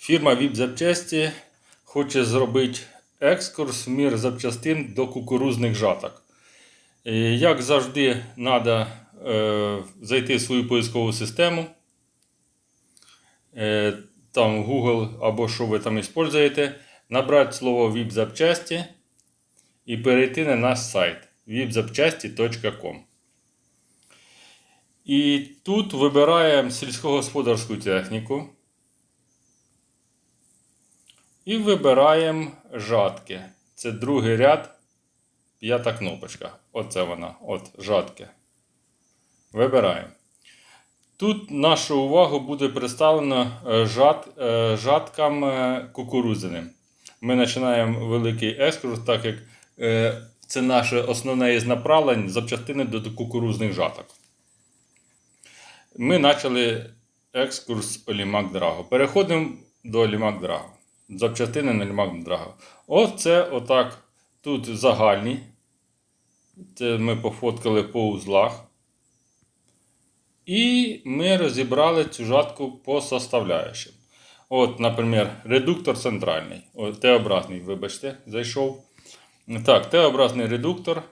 Фірма VIP запчасті хоче зробити екскурс в мір запчастин до кукурузних жаток. Як завжди, треба зайти в свою поискову систему. Е, Там Google або що ви там використовуєте, набрати слово VIP запчасті і перейти на наш сайт vipzapчасті.com. І тут вибираємо сільськогосподарську техніку. І вибираємо жатки. Це другий ряд, п'ята кнопочка. Оце вона. От жатки. Вибираємо. Тут нашу увагу буде представлено е, жат, е, жаткам е, кукурудзяним. Ми починаємо великий екскурс, так як е, це наше основне із направлень запчастини до кукурузних жаток. Ми почали екскурс Олімак Драго. Переходимо до Олімак Драго. Запчастини на Олімак Драго. Оце отак. Тут загальні. Це ми пофоткали по узлах. І ми розібрали цю жатку по составляючим. От, наприклад, редуктор центральний. Т-образний, вибачте, зайшов. Так, Т-образний редуктор.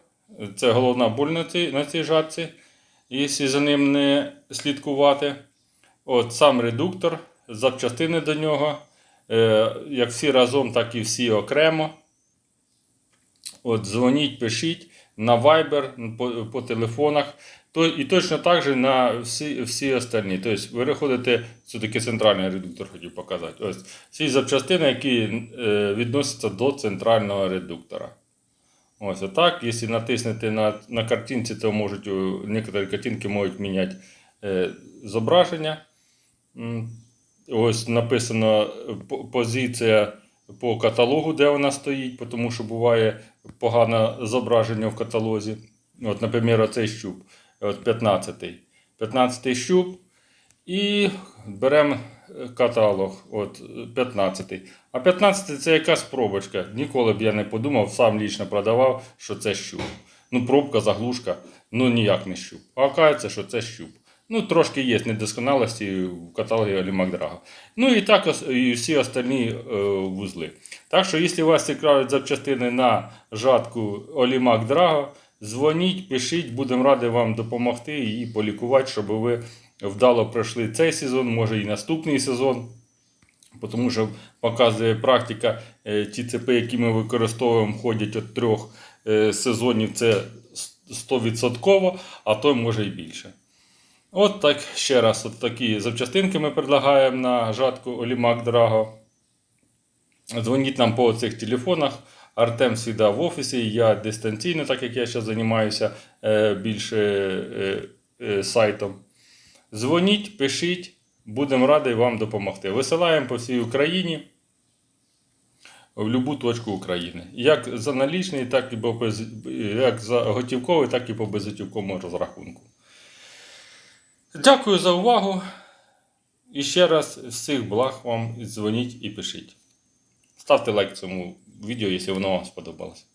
Це головна боль на цій, на цій жатці, якщо за ним не слідкувати. От Сам редуктор, запчастини до нього. Е, як всі разом, так і всі окремо. От, Дзвоніть, пишіть на Viber, по, по телефонах. То, і точно так же на всі всі остальні. Тобто ви переходите, це такий центральний редуктор хотів показати. Ось всі запчастини, які е, відносяться до центрального редуктора. Ось отак. Якщо натиснете на на картинці, то можуть, у- некоторі картинки можуть міняти е, зображення. Ось написано е, позиція по каталогу, де вона стоїть, тому що буває погане зображення в каталозі. От, наприклад, оцей щуп. От 15-й. 15-й щуп. І беремо е, каталог. От 15-й. А 15-й це якась пробочка. Ніколи б я не подумав, сам лічно продавав, що це щуп. Ну, пробка, заглушка, ну ніяк не щуп. А оказується, що це щуп. Ну, трошки є недосконалості в каталогі Олімак Драго. Ну і так і всі остальні е, вузли. Так що, якщо вас цікавлять запчастини на жатку Олімак Драго, дзвоніть, пишіть, будемо раді вам допомогти і полікувати, щоб ви вдало пройшли цей сезон, може і наступний сезон. Тому що показує практика, е, ті цепи, які ми використовуємо, ходять від трьох е, сезонів, це 100%, а то може і більше. От так ще раз, от такі запчастинки ми предлагаємо на жатку Олімак Драго. Дзвоніть нам по цих телефонах. Артем завжди в офісі, я дистанційно, так як я зараз займаюся е, більше е, е, сайтом. Дзвоніть, пишіть, будемо раді вам допомогти. Висилаємо по всій Україні в будь-яку точку України. Як за налічний, так і по як за готівковий, так і по безготівковому розрахунку. Дякую за увагу. І ще раз всіх благ вам дзвоніть і пишіть. Ставте лайк цьому відео, якщо воно вам сподобалось.